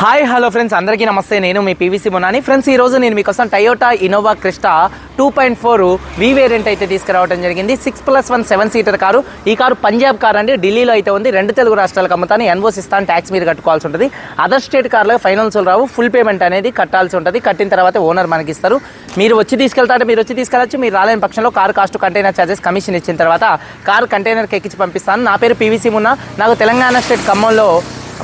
Hi hello friends అందరికీ నమస్తే. నేను మీ పీవీసీ మొనాని ఫ్రెండ్స్ ఈ రోజు నేను మీకోసం Toyota Innova Crysta two point four V variant అయితే తీసుకురావడం జరిగింది. Six plus one seven seater car. ఈ కారు పంజాబ్ కార్ అండి. ఢిల్లీలో అయితే ఉంది. రెండు తెలుగు రాష్ట్రాలకు అమ్ముతాను. ఎన్వోస్ ఇస్తాను ట్యాక్స్ మీరు కట్టుకోవాల్సి ఉంటుంది. అదర్ స్టేట్ కార్లో ఫైనాన్సులు రావు. ఫుల్ పేమెంట్ అనేది కట్టాల్సి ఉంటుంది. కట్టిన తర్వాత ఓనర్ మనకి ఇస్తారు. మీరు వచ్చి తీసుకెళ్తా అంటే మీరు వచ్చి తీసుకెళ్ళచ్చు. మీరు రాలేని పక్షంలో car cost container charges commission ఇచ్చిన తర్వాత కార్ కంటైనర్కి ఎక్కించి పంపిస్తాను. నా పేరు పీవీసీ మున్నా నాకు తెలంగాణ స్టేట్ ఖమ్మంలో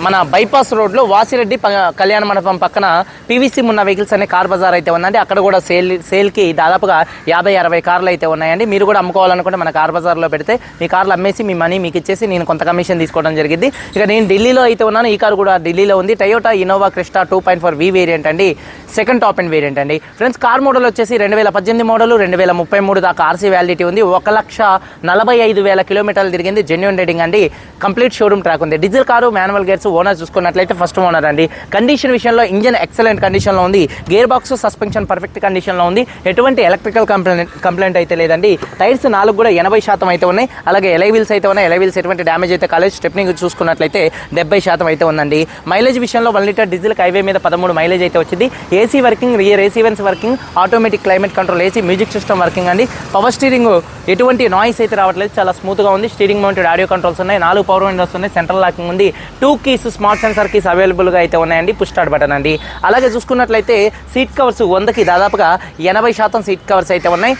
మన బైపాస్ రోడ్లో వాసిరెడ్డి ప- కళ్యాణ మండపం పక్కన పీవీసీ ఉన్న వెహికల్స్ అనే కార్ బజార్ అయితే ఉందండి. అక్కడ కూడా సేల్ సేల్కి దాదాపుగా యాభై అరవై కార్లు అయితే ఉన్నాయండి. మీరు కూడా అమ్ముకోవాలనుకుంటే మన కార్ బజార్లో పెడితే మీ కార్లు అమ్మేసి మీ మనీ మీకు ఇచ్చేసి నేను కొంత కమిషన్ తీసుకోవడం జరిగింది. ఇక నేను ఢిల్లీలో అయితే ఉన్నాను. ఈ కార్ కూడా ఢిల్లీలో ఉంది. Toyota Innova Crysta two point four V variant అండి. సెకండ్ టాప్ అండ్ వేరియంట్ అండి. ఫ్రెండ్స్ కార్ మోడల్ వచ్చేసి రెండు వేల పద్దెనిమిది మోడల్ రెండు వేల ముప్పై మూడు దాకా ఆర్సీ వ్యాలిడిటీ ఉంది. ఒక లక్ష నలభై ఐదు వేల కిలోమీటర్లు తిరిగింది. జెన్యున్ రేటింగ్ అండి. కంప్లీట్ షోరూమ్ ట్రాక్ ఉంది. Diesel car manual gears owner చూసుకున్నట్లయితే ఫస్ట్ ఓనర్ అండి. కండిషన్ విషయంలో ఇంజన్ ఎక్సలెంట్ కండిషన్లో ఉంది. గేర్ బాక్స్ సస్పెన్షన్ పర్ఫెక్ట్ కండిషన్లో ఉంది. ఎటువంటి ఎలక్ట్రికల్ కంప్లైంట్ కంప్లైంట్ అయితే లేదండి. టైర్స్ నాలుగు కూడా ఎనభై శాతం అయితే ఉన్నాయి. అలాగే ఎలై వీల్స్ అయితే ఉన్నాయి. ఎలై వీల్స్ ఎటువంటి డ్యామేజ్ అయితే కాలేజ్ స్టెప్నింగ్ చూసుకున్నట్లయితే డెబ్బై శాతం అయితే ఉందండి. మైలేజ్ విషయంలో వన్ లీటర్ డీజిల్ హైవే మీద పదమూడు మైలేజ్ అయితే వచ్చింది. AC working rear AC vents working automatic climate control AC music system working అండి. పవర్ స్టీరింగ్ ఎటువంటి నాయిస్ అయితే రావట్లేదు. చాలా స్మూత్గా ఉంది. స్టీరింగ్ మౌంటెడ్ ఆడియో కంట్రోల్స్ ఉన్నాయి. నాలుగు పవర్ విండోస్ ఉన్నాయి. సెంట్రల్ లాకింగ్ ఉంది. Two keys smart sensor keys అవైలబుల్గా అయితే ఉన్నాయండి. పుష్ స్టార్ట్ బటన్ అండి. అలాగే చూసుకున్నట్లయితే సీట్ కవర్స్ వందకి దాదాపుగా ఎనభై శాతం సీట్ కవర్స్ అయితే ఉన్నాయి.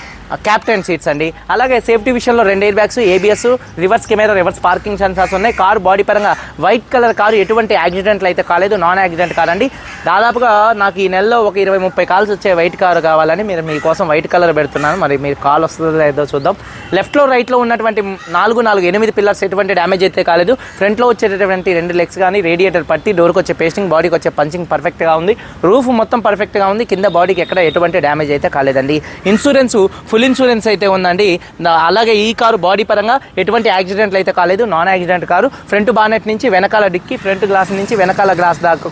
క్యాప్టెన్ సీట్స్ అండి. అలాగే సేఫ్టీ విషయంలో రెండు airbags ABS reverse camera reverse parking sensors ఉన్నాయి. కారు బాడీ పరంగా వైట్ కలర్ కారు ఎటువంటి యాక్సిడెంట్లు అయితే కాలేదు. నాన్ యాక్సిడెంట్ కార్ అండి దాదాపుగా నాకు ఈ నెలలో ఒక ఇరవై ముప్పై కాల్స్ వచ్చే వైట్ కారు కావాలని మీరు మీకోసం వైట్ కలర్ పెడుతున్నాను. మరి మీరు కాల్ వస్తుందో లేదో చూద్దాం. లెఫ్ట్లో రైట్లో ఉన్నటువంటి నాలుగు నాలుగు ఎనిమిది పిల్లర్స్ ఎటువంటి డ్యామేజ్ అయితే కాలేదు. ఫ్రంట్లో వచ్చేటటువంటి రెండు లెగ్స్ కానీ రేడియేటర్ పట్టి డోర్కి వచ్చే పేస్టింగ్ బాడీకి వచ్చే పంచింగ్ పర్ఫెక్ట్గా ఉంది. రూఫ్ మొత్తం పర్ఫెక్ట్గా ఉంది. కింద బాడీకి ఎక్కడ ఎటువంటి డ్యామేజ్ అయితే కాలేదండి. ఇన్సూరెన్స్ ఫుల్ ఇన్సూరెన్స్ అయితే ఉందండి. అలాగే ఈ కారు బాడీ పరంగా ఎటువంటి యాక్సిడెంట్లు అయితే కాలేదు. Non accident car. Front bonnet నుంచి వెనకాల డిక్కి ఫ్రంట్ గ్లాస్ నుంచి వెనకాల గ్లాస్ దాకా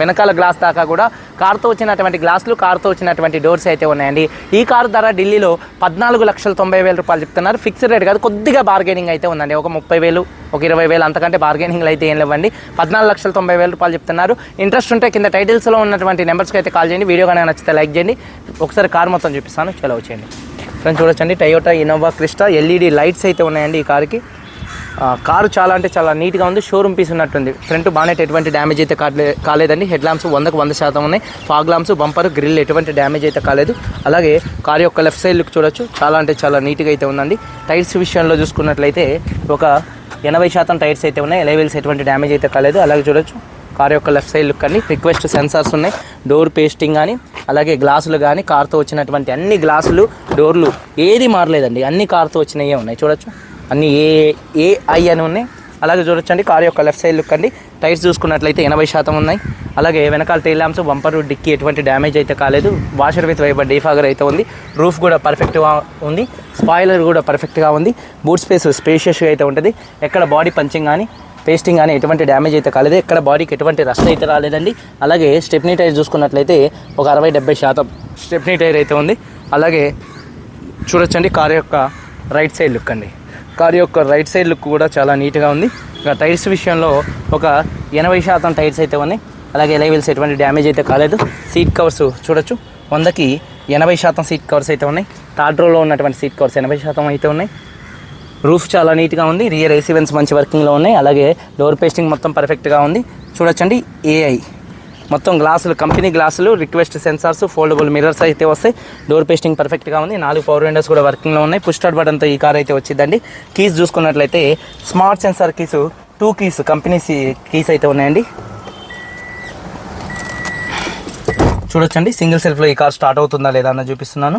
వెనకాల గ్లాస్ దాకా కూడా కార్తో వచ్చినటువంటి గ్లాసులు కార్తో వచ్చినటువంటి డోర్స్ అయితే ఉన్నాయండి. ఈ కారు ధర ఢిల్లీలో పద్నాలుగు లక్షల తొంభై వేల రూపాయలు చెప్తున్నారు. ఫిక్స్డ్ రేట్ కాదు కొద్దిగా బార్గెనింగ్ అయితే ఉందండి. ఒక ముప్పై వేలు ఒక ఇరవై వేలు అంతకంటే బార్గెనింగ్లు అయితే ఏం లేవండి. పద్నాలుగు లక్షల తొంభై వేల రూపాయలు చెప్తున్నారు. ఇంట్రెస్ట్ ఉంటే కింద టైటిల్స్లో ఉన్నటువంటి నెంబర్స్కి అయితే కాల్ చేయండి. వీడియో కనుక నచ్చితే లైక్ చేయండి. ఒకసారి కార్ మొత్తం చూపిస్తాను. చలో చేయండి ఫ్రెండ్స్ చూడొచ్చండి. Toyota Innova Crysta LED lights అయితే ఉన్నాయండి ఈ కార్కి. కారు చాలా అంటే చాలా నీట్గా ఉంది. షోరూమ్ పీస్ ఉన్నట్టుంది. ఫ్రంట్ బాగానే ఎటువంటి డ్యామేజ్ అయితే కాలే కాలేదండి. హెడ్ ల్యాంప్స్ వందకు వంద శాతం ఉన్నాయి. ఫాగ్ ల్యాంప్స్ బంపర్ గ్రిల్ ఎటువంటి డ్యామేజ్ అయితే కాలేదు. అలాగే కారు యొక్క లెఫ్ట్ సైడ్ లుక్ చూడొచ్చు. చాలా అంటే చాలా నీట్గా అయితే ఉందండి. టైర్స్ విషయంలో చూసుకున్నట్లయితే ఒక ఎనభై శాతం టైర్స్ అయితే ఉన్నాయి. లెవెల్స్ ఎటువంటి డ్యామేజ్ అయితే కాలేదు. అలాగే చూడొచ్చు. కార్ యొక్క లెఫ్ట్ సైడ్ లుక్ అని రిక్వెస్ట్ సెన్సార్స్ ఉన్నాయి డోర్ పేస్టింగ్ కానీ అలాగే గ్లాసులు కానీ కార్తో వచ్చినటువంటి అన్ని గ్లాసులు డోర్లు ఏది మారలేదండి అన్ని కార్తో వచ్చినవే ఉన్నాయి చూడొచ్చు. అన్ని ఏ ఏ ఐ అని ఉన్నాయి. అలాగే చూడొచ్చండి కార్ యొక్క లెఫ్ట్ సైడ్ లుక్ అండి. టైర్స్ చూసుకున్నట్లయితే ఎనభై శాతం ఉన్నాయి. అలాగే వెనకాల టైల్ ల్యాంప్స్ బంపర్ డిక్కి ఎటువంటి డ్యామేజ్ అయితే కాలేదు. వాషర్ విత్ వైబర్ డీఫాగర్ అయితే ఉంది. రూఫ్ కూడా పర్ఫెక్ట్గా ఉంది. స్పాయిలర్ కూడా పర్ఫెక్ట్గా ఉంది. బూట్ స్పేస్ స్పేషియస్గా అయితే ఉంటుంది. ఎక్కడ బాడీ పంచింగ్ కానీ పేస్టింగ్ కానీ ఎటువంటి డ్యామేజ్ అయితే కాలేదు. ఎక్కడ బాడీకి ఎటువంటి రస్ట్ అయితే రాలేదండి. అలాగే స్టెప్నీ టైర్ చూసుకున్నట్లయితే ఒక అరవై డెబ్బై శాతం స్టెప్నీ టైర్ అయితే ఉంది. అలాగే చూడొచ్చండి కార్ యొక్క రైట్ సైడ్ లుక్ అండి. కార్ యొక్క రైట్ సైడ్ లుక్ కూడా చాలా నీట్గా ఉంది. ఇంకా టైర్స్ విషయంలో ఒక ఎనభై శాతం టైర్స్ అయితే ఉన్నాయి. అలాగే లైవెల్స్ ఎటువంటి డ్యామేజ్ అయితే కాలేదు. సీట్ కవర్స్ చూడొచ్చు. వందకి ఎనభై శాతం సీట్ కవర్స్ అయితే ఉన్నాయి. థర్డ్ రోలో ఉన్నటువంటి సీట్ కవర్స్ ఎనభై శాతం అయితే ఉన్నాయి. రూఫ్ చాలా నీట్గా ఉంది. రియర్ ఏసీ వెన్స్ మంచి వర్కింగ్లో ఉన్నాయి. అలాగే డోర్ పేస్టింగ్ మొత్తం పర్ఫెక్ట్గా ఉంది. చూడొచ్చండి ఏఐ. మొత్తం గ్లాసులు కంపెనీ గ్లాసులు రిక్వెస్ట్ సెన్సార్స్ ఫోల్డబుల్ మిర్రర్స్ అయితే వస్తాయి. డోర్ పేస్టింగ్ పర్ఫెక్ట్గా ఉంది. నాలుగు పవర్ విండోస్ కూడా వర్కింగ్లో ఉన్నాయి. పుష్ స్టార్ట్ బటన్తో ఈ కార్ అయితే వచ్చిందండి. కీస్ చూసుకున్నట్లయితే smart sensor keys two keys company keys అయితే ఉన్నాయండి. చూడొచ్చండి సింగిల్ సెల్ఫ్లో ఈ కార్ స్టార్ట్ అవుతుందా లేదా అన్న చూపిస్తున్నాను.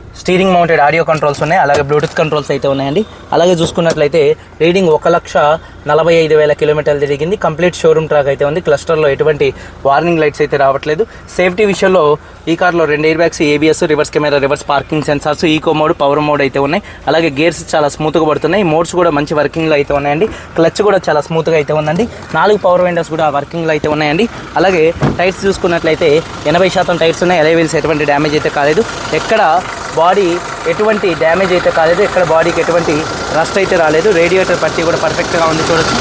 స్టీరింగ్ మౌంటెడ్ ఆడియో కంట్రోల్స్ ఉన్నాయి అలాగే బ్లూటూత్ కంట్రోల్స్ అయితే ఉన్నాయండి. అలాగే చూసుకున్నట్లయితే రీడింగ్ ఒక లక్ష నలభై ఐదు వేల కిలోమీటర్లు తిరిగింది. కంప్లీట్ షోరూమ్ ట్రాక్ అయితే ఉంది. క్లస్టర్లో ఎటువంటి వార్నింగ్ లైట్స్ అయితే రావట్లేదు. సేఫ్టీ విషయంలో ఈ కార్లో రెండు airbags ABS reverse camera reverse parking sensors eco mode power mode అయితే ఉన్నాయి. అలాగే గేర్స్ చాలా స్మూత్గా పడుతున్నాయి. మోడ్స్ కూడా మంచి వర్కింగ్లో అయితే ఉన్నాయండి. క్లచ్ కూడా చాలా స్మూత్గా అయితే ఉందండి. నాలుగు పవర్ విండోస్ కూడా వర్కింగ్లో అయితే ఉన్నాయండి. అలాగే టైర్స్ చూసుకున్నట్లయితే ఎనభై శాతం టైర్స్ ఉన్నాయి. ఎలా వీల్స్ ఎటువంటి డ్యామేజ్ అయితే కాలేదు. ఎక్కడ బాడీ ఎటువంటి డ్యామేజ్ అయితే కాలేదు ఎక్కడ బాడీకి ఎటువంటి రస్ట్ అయితే రాలేదు. రేడియేటర్ పట్టి కూడా పర్ఫెక్ట్గా ఉంది చూడొచ్చు.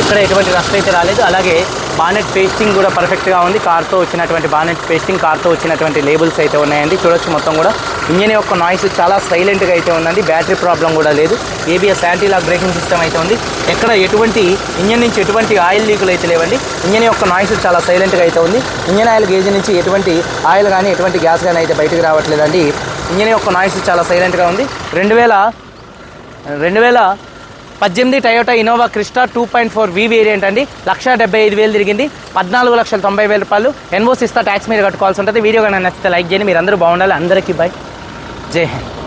ఎక్కడ ఎటువంటి రస్ట్ అయితే రాలేదు అలాగే బానెట్ పేస్టింగ్ కూడా పర్ఫెక్ట్గా ఉంది. కార్తో వచ్చినటువంటి బానెట్ పేస్టింగ్ కార్తో వచ్చినటువంటి లేబుల్స్ అయితే ఉన్నాయండి. చూడొచ్చు మొత్తం కూడా. ఇంజన్ యొక్క నాయిస్ చాలా సైలెంట్గా అయితే ఉందండి. బ్యాటరీ ప్రాబ్లం కూడా లేదు. ABS anti lock braking system అయితే ఉంది. ఎక్కడ ఎటువంటి ఇంజన్ నుంచి ఎటువంటి ఆయిల్ లీకులు అయితే లేవండి. ఇంజన్ యొక్క నాయిస్ చాలా సైలెంట్గా అయితే ఉంది. ఇంజన్ ఆయిల్ గేజ్ నుంచి ఎటువంటి ఆయిల్ కానీ ఎటువంటి గ్యాస్ కానీ అయితే బయటకు రావట్లేదండి. ఇంజన్ యొక్క నాయిస్ చాలా సైలెంట్గా ఉంది. రెండు వేల రెండు వేల పద్దెనిమిది Toyota Innova Crysta two point four V variant అండి. లక్ష డెబ్బై ఐదు వేలు తిరిగింది. పద్నాలుగు లక్షల తొంభై వేల రూపాయలు ఎన్ఓసిస్తా ట్యాక్స్ మీద కట్టుకోవాల్సి ఉంటుంది. వీడియో కానీ నచ్చితే లైక్ చేయండి. మీరు అందరూ బాగుండాలి. అందరికీ బై జై హింద్.